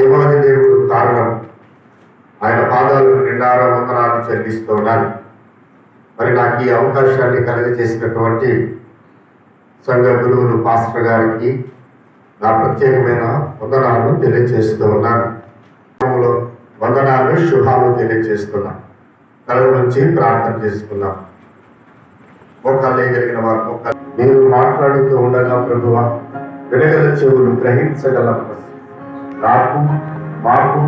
దేవాది దేవుడు కారణం. ఆయన పాదాలకు నిండార వందనాలు చెల్లిస్తూ ఉన్నాను మరి నాకు ఈ అవకాశాన్ని కలుగజేసినటువంటి సంఘ గురువులు పాస్టర్ గారికి నా ప్రత్యేకమైన వందనాలు తెలియజేస్తూ ఉన్నాను. వందనాలు శుభాలు తెలియజేస్తున్నాం కళ్ళ నుంచి ప్రార్థన చేసుకున్నాం మొక్కలేయగలిగిన వారు మొక్క మీరు మాట్లాడుతూ ఉండగా ప్రభువ వినగల చెవులు గ్రహించగల నాకు మాకు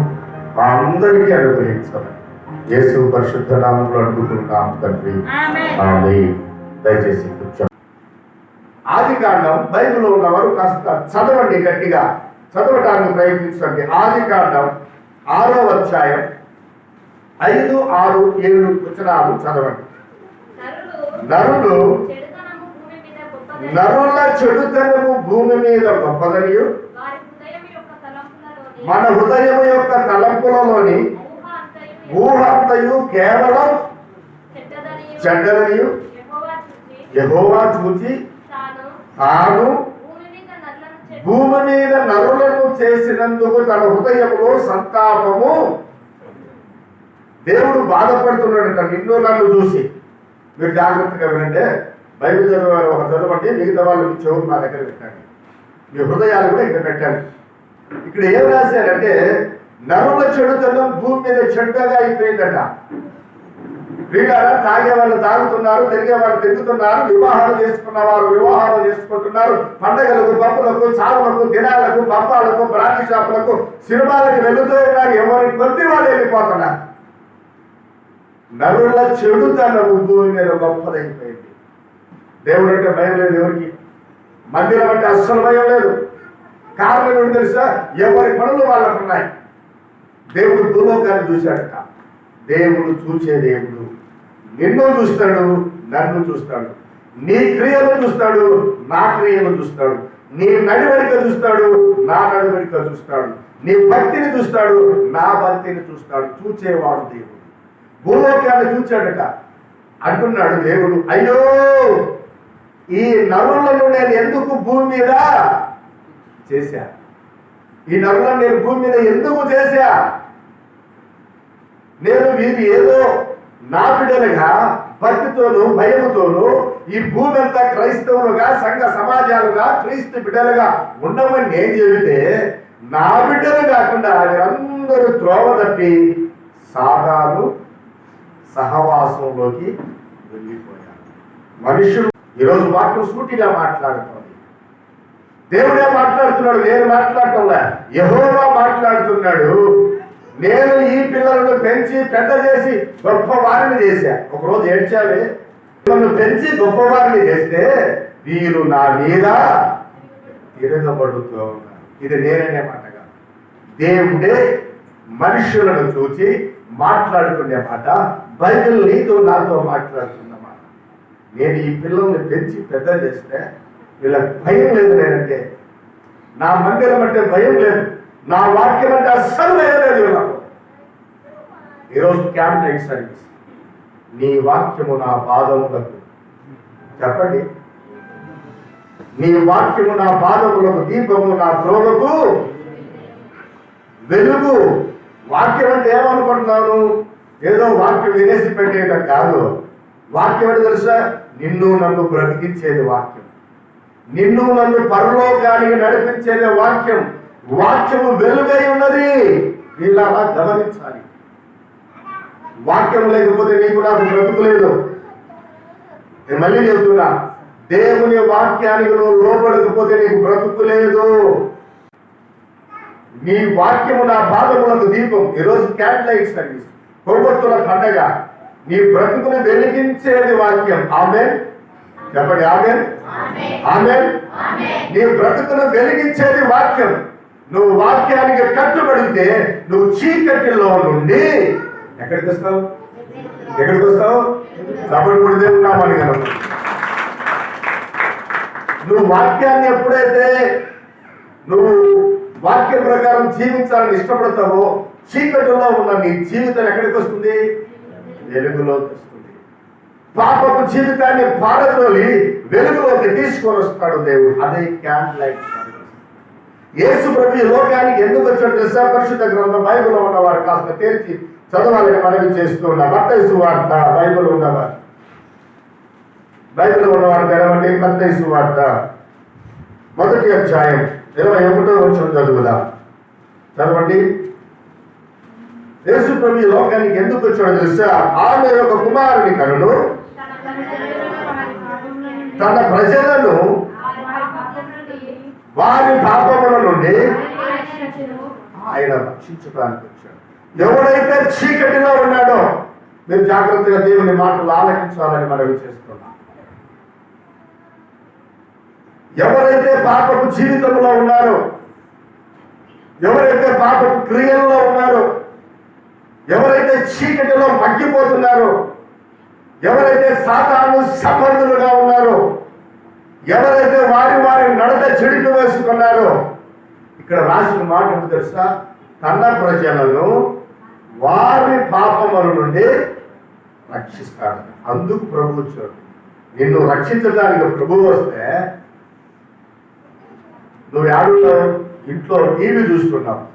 మా అందరికీ యేసు పరిశుద్ధ నామంలో అడుగుతున్నాం తండ్రి. ఆమె దయచేసి కూర్చో. ఆది కాండం బైబిల్లో ఉన్నవారు కాస్త చదవండి గట్టిగా. చదవటానికి ప్రయత్నించండి. ఆది కాండం ఆరో అధ్యాయం ఐదు ఆరు ఏడు వచనాలు చదవండి. గొప్పదని నరుల చెడుతనము భూమి మీద గొప్పదనియు వారి హృదయం యొక్క తలంపులలోని మన హృదయం యొక్క తలంపులలోని ఊహ కేవలం చెడ్డదనియు చెడ్డదనియు చూచి తాను భూమి మీద నరులను చేసినందుకు తన హృదయంలో సంతాపము. దేవుడు బాధపడుతున్నాడట నిన్ను నన్ను చూసి. మీరు జాగ్రత్తగా వినండి. బైబిల్ చదివారు ఒక చదవండి. మిగతా వాళ్ళు మీ చెవులు నా దగ్గర పెట్టండి. మీ హృదయాలు కూడా ఇక్కడ పెట్టండి. ఇక్కడ ఏం రాశారంటే నరుల చెడుతనం భూమి మీద చెడ్డగా అయిపోయిందట. వీళ్ళారా తాగే వాళ్ళు తాగుతున్నారు తిరిగే వాళ్ళు తిరుగుతున్నారు వివాహాలు చేసుకున్న వారు వివాహాలు చేసుకుంటున్నారు. పండగలకు పప్పులకు చావులకు దినాలకు పప్పాలకు బ్రాంతి షాపులకు సినిమాలకు వెళుతూ ఉన్నారు. ఎవరి కొద్ది వాళ్ళు వెళ్ళిపోతున్నారు. నరుల చెడుతనము భూమి మీద గొప్పదైపోయింది. దేవుడు అంటే భయం లేదు ఎవరికి? మందిరం అంటే అస్సలు భయం లేదు. కారణం ఏమిటి తెలుసా? ఎవరి పనులు వాళ్ళకు ఉన్నాయి దేవుడు భూలోకాన్ని చూశాడట. దేవుడు చూసే దేవుడు నిన్ను చూస్తాడు నన్ను చూస్తాడు. నీ క్రియలు చూస్తాడు నా క్రియలు చూస్తాడు. నీ నడివడిక చూస్తాడు నా నడివడిక చూస్తాడు. నీ భక్తిని చూస్తాడు నా భక్తిని చూస్తాడు. చూచేవాడు దేవుడు. భూలోకాన్ని చూచాడట. అంటున్నాడు దేవుడు అయ్యో ఈ నరులను నేను ఎందుకు భూమి మీద చేశా. ఈ నరులను నేను భూమి మీద ఎందుకు చేశా? నేను వీరు ఏదో నా బిడ్డలుగా భక్తితోనూ భయముతోనూ ఈ భూమి అంతా క్రైస్తవులుగా సంఘ సమాజాలుగా క్రీస్తు బిడ్డలుగా ఉండమని నేను చెబితే నా బిడ్డలు కాకుండా వీరందరూ త్రోవ తప్పి సాధాలు సహవాసంలోకి వెళ్ళిపోయారు. మనుషులు ఈరోజు వాక్యం సూటిగా మాట్లాడుతోంది దేవుడే మాట్లాడుతున్నాడు నేను మాట్లాడటంలే? యహోవా మాట్లాడుతున్నాడు నేను ఈ పిల్లలను పెంచి పెద్ద చేసి గొప్ప వారిని చేశా. ఒకరోజు ఏడ్చాలి నన్ను పెంచి గొప్ప వారిని చేస్తే వీరు నా మీద తిరగబడుతూ ఉన్నారు. ఇది నేననే మాటగా దేవుడే మనుషులను చూచి మాట్లాడుకునే మాట బైబిల్ నీతో నాతో మాట్లాడుతున్న మాట. నేను ఈ పిల్లల్ని పెంచి పెద్ద చేస్తే వీళ్ళకి భయం లేదు నేనంటే. నా మందిరం అంటే భయం లేదు. నా వాక్యం అంటే అస్సలు భయం లేదు వీళ్ళకు ఈరోజు క్యాంప్ లైట్ సర్వీస్ నీ వాక్యము నా పాదములకు చెప్పండి. నీ వాక్యము నా పాదములకు దీపము నా త్రోలకు వెలుగు. వాక్యం అంటే ఏమనుకుంటున్నాను? ఏదో వాక్యం వినేసి పెట్టేయటం కాదు. వాక్యం అంటే తెలుసా? నిన్ను నన్ను బ్రతికించేది వాక్యం. నిన్ను నన్ను పరలోకానికి నడిపించేది వాక్యం. వాక్యము వెలుగై ఉన్నది. ఇలా గమనించాలి. వాక్యం లేకపోతే నీకు నాకు బ్రతుకు లేదు. నేను మళ్ళీ చెబుతున్నా దేవుని వాక్యానికి నువ్వు లోపడకపోతే నీకు బ్రతుకు లేదు. నీ వాక్యము నా బాధములకు దీపం. ఈరోజు క్యాండ్ లైట్ సర్వీస్ కొవ్వొత్తుల పండగ. నీ బ్రతుకుని వెలిగించేది వాక్యం. ఆమె చెప్పండి ఆమె ఆమె నీ బ్రతుకును వెలిగించేది వాక్యం. నువ్వు వాక్యానికి కట్టుబడితే నువ్వు చీకటిలో నుండి ఎక్కడికి వస్తావు? ఎక్కడికి వస్తావు? చప్పటి కొడితే ఉన్నామని కనుక నువ్వు వాక్యాన్ని ఎప్పుడైతే నువ్వు వాక్య ప్రకారం జీవించాలని ఇష్టపడతావో చీకటిలో ఉన్న నీ జీవితం ఎక్కడికి వస్తుంది? వెలుగులోకి వస్తుంది. పాపపు జీవితాన్ని పారదోలి వెలుగులోకి తీసుకొని వస్తాడు దేవుడు. అదే camp light service Yesu Prabhu ఈ లోకానికి ఎందుకు వచ్చాడు తెలుసా? పరిశుద్ధ గ్రంథం బైబిల్లో ఉన్నవారు కాస్త తేల్చి చదవాలని మనవి చేస్తున్నా మత్తయి వార్త బైబిల్ ఉన్నవారు. బైబిల్ ఉన్నవారు తెరవండి. మత్తయి వార్త. మొదటి అధ్యాయం ఇరవై ఒకటో వచ్చిన చదువుదా. చదవండి. యేసు ప్రభు ఈ లోకానికి ఎందుకు వచ్చాడో తెలుసా? ఆమె యొక్క కుమారుని కనుడు తన ప్రజలను వారి పాపముల నుండి ఆయన రక్షించడానికి వచ్చాడు. ఎవడైతే చీకటిలో ఉన్నాడో మీరు జాగ్రత్తగా దేవుని మాటలు ఆలకించాలని మనవి చేస్తున్నాం. ఎవరైతే పాపపు జీవితంలో ఉన్నారో ఎవరైతే పాపపు క్రియల్లో ఉన్నారో ఎవరైతే చీకటిలో మగ్గిపోతున్నారో ఎవరైతే సాతాను సంబంధులుగా ఉన్నారో ఎవరైతే వారి వారి నడత చెడుకు వేసుకున్నారో ఇక్కడ రాసిన మాట తెలుసా? తన ప్రజలను వారి పాపముల నుండి రక్షిస్తాడు. అందుకు ప్రభు వచ్చాడు. నిన్ను రక్షించడానికి ప్రభు వస్తే నువ్వు ఆడులో ఇంట్లో టీవీ చూస్తున్నావు.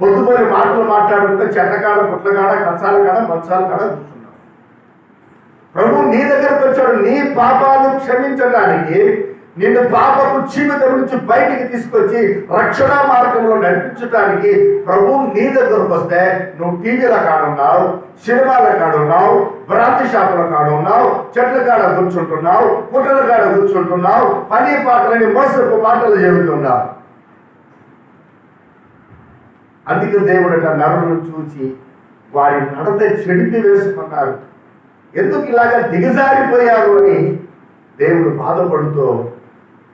పొద్దుపోయి మాటలు మాట్లాడుకుంటే చెట్టకాడ పుట్లకాడ కంచాల కాడ మంచాల కాడ ప్రభు నీ దగ్గరకు వచ్చాడు. నీ పాపాలు క్షమించడానికి నిన్ను పాపపు చీమత నుంచి బయటికి తీసుకొచ్చి రక్షణ మార్గంలో నడిపించడానికి ప్రభు నీ దగ్గరకు వస్తే నువ్వు టీవీల కాడున్నావు సినిమాల కాడున్నావు బ్రాంతి షాపుల కాడున్నావు చెట్ల కాడ కూర్చుంటున్నావు పుట్టల కాడ కూర్చుంటున్నావు పని పాటలని మోసపు మాటలు చెబుతున్నావు. అందుకే దేవుడు నరులను చూసి వారి నడత చెడిపి వేసుకున్నారు. ఎందుకు ఇలాగా దిగజారిపోయావు అని దేవుడు బాధపడుతూ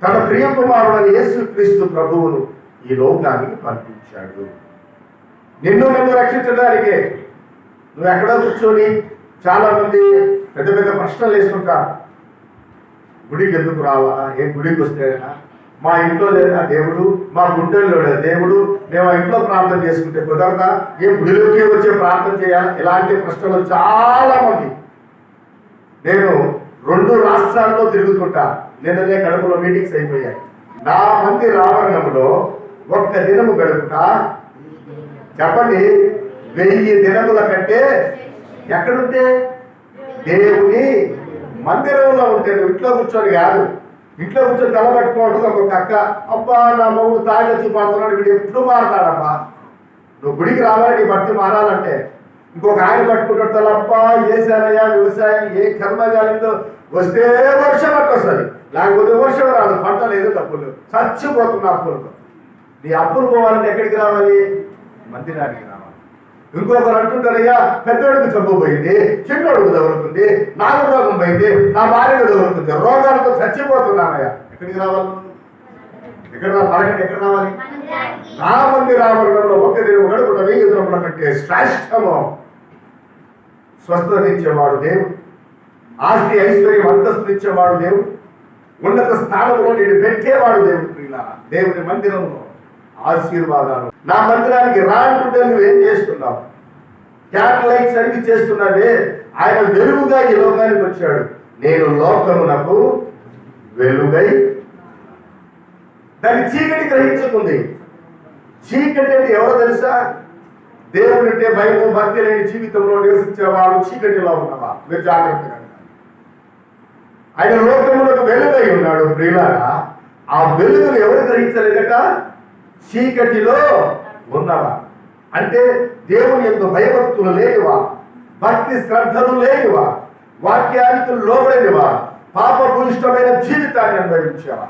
తన ప్రియ యేసుక్రీస్తు యేసు క్రీస్తు ప్రభువును ఈ లోకానికి పంపించాడు. నిన్ను నిన్ను రక్షించడానికే నువ్వు ఎక్కడో కూర్చొని చాలా మంది పెద్ద పెద్ద ప్రశ్నలు వేసుకుంటా గుడికి ఎందుకు రావాలా ఏ గుడికి వస్తే మా ఇంట్లో లేదా దేవుడు? మా గుండెల్లో లేదా దేవుడు? మేము ఆ ఇంట్లో ప్రార్థన చేసుకుంటే కుదరదా? ఏ గుడిలోకి వచ్చే ప్రార్థన చేయాలి? ఇలాంటి ప్రశ్నలు చాలా మంది నేను రెండు రాష్ట్రాల్లో తిరుగుతుంటా. నిన్ననే కడుపులో మీటింగ్స్ అయిపోయాయి. నా మంది రావణంలో ఒక్క దినము గడుపుట చెప్పండి వెయ్యి దినముల కంటే ఎక్కడుంటే? దేవుని మందిరంలో ఉంటే నువ్వు ఇంట్లో కూర్చొని కాదు. ఇంట్లో కూర్చొని తలబట్టుకోవడం ఒక అక్క అబ్బా నా మొగుడు తాగొచ్చి పడుతున్నాడు వీడు ఎప్పుడు మారతాడమ్మా నువ్వు గుడికి రావాలి నీ మారాలంటే ఇంకొక ఆయన పట్టుకుంటాడు తలప్పా చేశానయ్యా వ్యవసాయం ఏ కర్మ కాలిందో వస్తే వర్షం వస్తుంది లేకపోతే వర్షం రాదు పంట లేదు డబ్బులు చచ్చిపోతున్న అప్పులతో. నీ అప్పులు పోవాలంటే ఎక్కడికి రావాలి? మందిరానికి రావాలి. ఇంకొకరు అంటుంటారయ్యా పెద్దోడికి జబ్బు పోయింది చిన్నోడికి తగులుతుంది నాకు రోగం పోయింది నా భార్యకు తగులుతుంది రోగాలతో చచ్చిపోతున్నానయ్యా. ఎక్కడికి రావాలి? ఎక్కడ రా- పరగండి ఎక్కడ రావాలి? నా మంది రావడంలో ఒక్క దినం గడుపుట వెయ్యి కంటే శ్రేష్టము. స్వస్థతనిచ్చేవాడు దేవుడు. ఆస్తి ఐశ్వర్యం అంతస్తునిచ్చేవాడు దేవుడు. ఉన్నత స్థానంలో నేను పెట్టేవాడు దేవుడు ప్రియులారా. దేవుని మందిరంలో ఆశీర్వాదాలు. నా మందిరానికి రానుకుంటే అంటుంటే నువ్వేం చేస్తున్నావు? క్యాట్ లైట్స్ అడిగి చేస్తున్నావే. ఆయన వెలుగుగా ఈ లోకానికి వచ్చాడు. నేను లోకమునకు వెలుగై దాని చీకటి గ్రహించుకుంది. చీకటి అంటే ఎవరో తెలుసా? దేవుడు అంటే భయము భక్తి లేని జీవితంలో నివసించేవాడు చీకటిలో ఉన్నవా? మీరు జాగ్రత్తగా ఆయన లోకములకు వెలుగై ఉన్నాడు ప్రియులారా. ఆ వెలుగును ఎవరు గ్రహించలేదట? చీకటిలో ఉన్నవా? అంటే దేవుని యొక్క భయభక్తులు లేనివా? భక్తి శ్రద్ధలు లేనివా? వాక్యానికి లోబడినవా? పాపభూయిష్టమైన జీవితాన్ని అనుభవించేవా?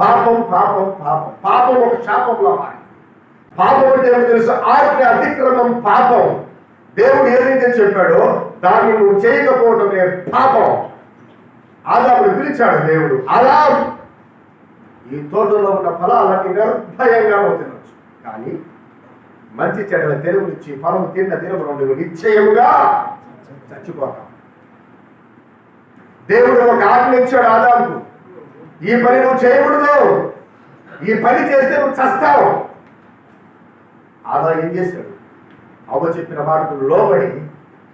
పాపం పాపం పాపం. పాపం ఒక శాపంలో మారి పాపం అంటే ఏమో తెలుసు? ఆజ్ఞ అతిక్రమం పాపం. దేవుడు ఏదైతే చెప్పాడో దాన్ని నువ్వు చేయకపోవటమే పాపం. ఆదాముడు పిలిచాడు దేవుడు అలా ఈ తోటలో ఉన్న ఫలాలన్నీ నిర్భయంగా నువ్వు తినొచ్చు. కానీ మంచి చెడ్డల తెరువునిచ్చి ఫలం తిన్న దినమును నువ్వు నిశ్చయముగా చచ్చిపోతాం దేవుడు ఒక ఆజ్ఞ ఇచ్చాడు ఆదాముకు ఈ పని నువ్వు చేయకూడదు. ఈ పని చేస్తే నువ్వు చస్తావు. ఆదా ఏం చేశాడు అవ్వ చెప్పిన మాటకు లోబడి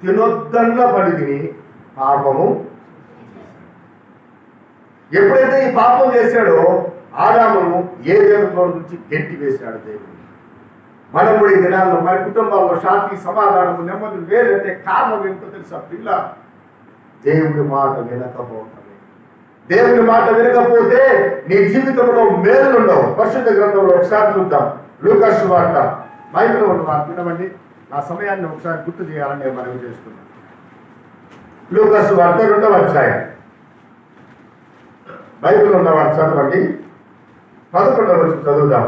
తినొద్దన్న పని తిని పాపము ఎప్పుడైతే ఈ పాపం చేశాడో ఆదామును ఏ తోడు నుంచి గెట్టి వేశాడు దేవుడు? మనం కూడా ఈ దినాల్లో మన కుటుంబాల్లో శాంతి సమాధానము నెమ్మది లేదంటే కారణం ఏంటో తెలుసా పిల్ల? దేవుడి మాట వినకపోవటమే. దేవుని మాట వినకపోతే నీ జీవితంలో మేలు ఉండవు పరిశుద్ధ గ్రంథంలో ఒకసారి చూద్దాం. లూకస్ వార్త బైబిల్ ఉన్న వార్త వినమండి. నా సమయాన్ని ఒకసారి గుర్తు చేయాలని నేను మనవి చేస్తున్నాను లూకస్ వార్త రెండవ అధ్యాయం. బైబిల్ ఉన్న వార్త చదవండి. పదకొండవ వచ్చి చదువుదాం.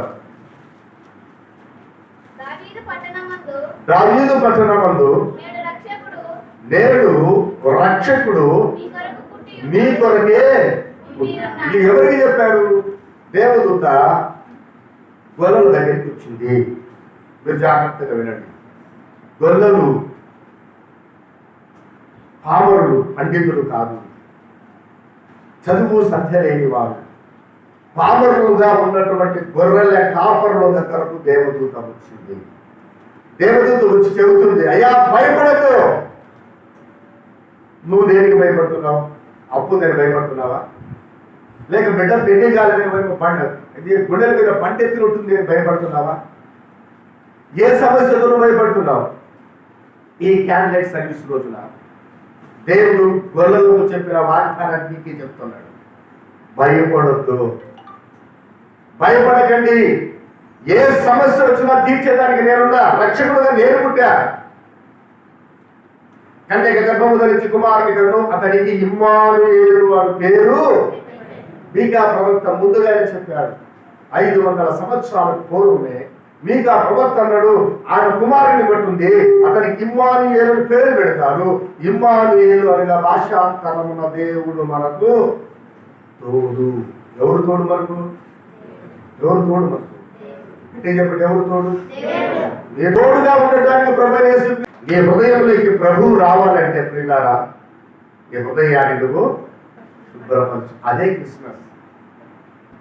దావీదు పట్టణమందు నేడు రక్షకుడు మీ కొరకు ఇది ఎవరికి చెప్పారు? దేవదూత గొల్లల దగ్గరికి వచ్చింది. మీరు జాగ్రత్తగా వినండి. గొర్రెలు పామరులు పండితులు కాదు. చదువు సంధ్య లేని వారు పామరులుగా ఉన్నటువంటి గొర్రెల కాపరుల దగ్గరకు దేవదూత వచ్చింది. దేవదూత వచ్చి చెబుతుంది అయ్యా భయపడద్దు నువ్వు దేనికి భయపడుతున్నావు? అప్పు నేను భయపడుతున్నావా? లేక బిడ్డ పెళ్ళి కాలేదని భయపడ పండు ఇది గుండెల మీద పంటెత్తి ఉంటుంది భయపడుతున్నావా? ఏ సమస్యతో భయపడుతున్నావు? ఈ క్యాండిడేట్ సర్వీస్ రోజున దేవుడు గొల్లలకు చెప్పిన వాగ్దానాన్ని నీకే చెప్తున్నాడు. భయపడొద్దు. భయపడకండి. ఏ సమస్య వచ్చినా తీర్చేదానికి నేనున్నా. రక్షకుడుగా నేను పుట్టా. కంటే గర్భము ధరించి కుమారుని కను అతనికి ఇమ్మానుయేలు అని పేరు మీకా ప్రవక్త ముందుగానే చెప్పాడు. ఐదు వందల సంవత్సరాల పూర్వమే మీకా ప్రవక్త అన్నాడు ఆయన కుమారుని పట్టుంది అతనికి ఇమ్మానుయేలు అని పేరు పెడతారు. ఇమ్మానుయేలు అనగా భాషాంతరమున దేవుడు మనకు తోడు. ఎవరు తోడు మనకు? ఎవరు తోడు మనకు? అంటే చెప్పండి ఎవరు తోడు? నీ తోడుగా ఉండటానికి ప్రభు నీ హృదయంలోకి ప్రభు రావాలంటే ప్రియులారా నీ హృదయాన్ని నువ్వు శుభ్రపరచు. అదే క్రిస్మస్.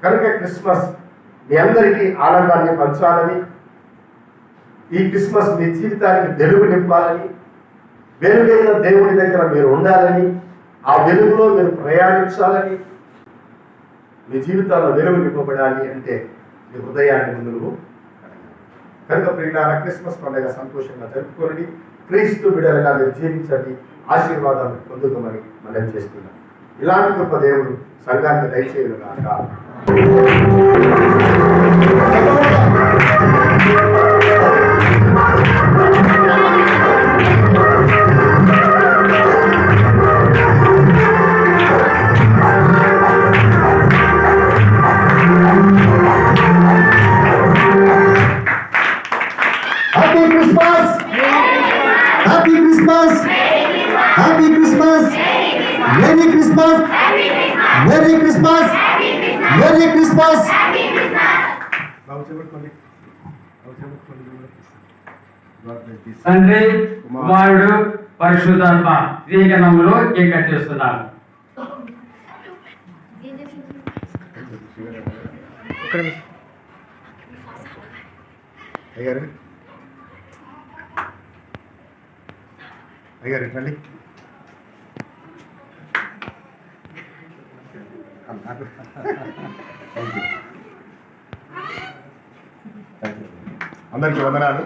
కనుక క్రిస్మస్ మీ అందరికీ ఆనందాన్ని పంచాలని ఈ క్రిస్మస్ మీ జీవితానికి వెలుగు నింపాలని వెలుగైన దేవుడి దగ్గర మీరు ఉండాలని ఆ వెలుగులో మీరు ప్రయాణించాలని మీ జీవితాల్లో వెలుగు నింపబడాలి అంటే మీ హృదయాన్ని ముందు కనుక ప్రియులారా క్రిస్మస్ పండుగ సంతోషంగా జరుపుకోండి. క్రీస్తు బిడలుగా మీరు జీవించండి. ఆశీర్వాదాలు పొందుకోమని మనం చేస్తున్నాం. ఇలాంటి గొప్ప దేవుడు సంఘాన్ని దయచేయను కాక Thank you. తండ్రి కుమారుడు పరిశుద్ధాత్మ. త్రికణములో ఏక చేస్తున్నారు అయ్యారు? అయ్యారు రండి అందరికీ వందనాలు.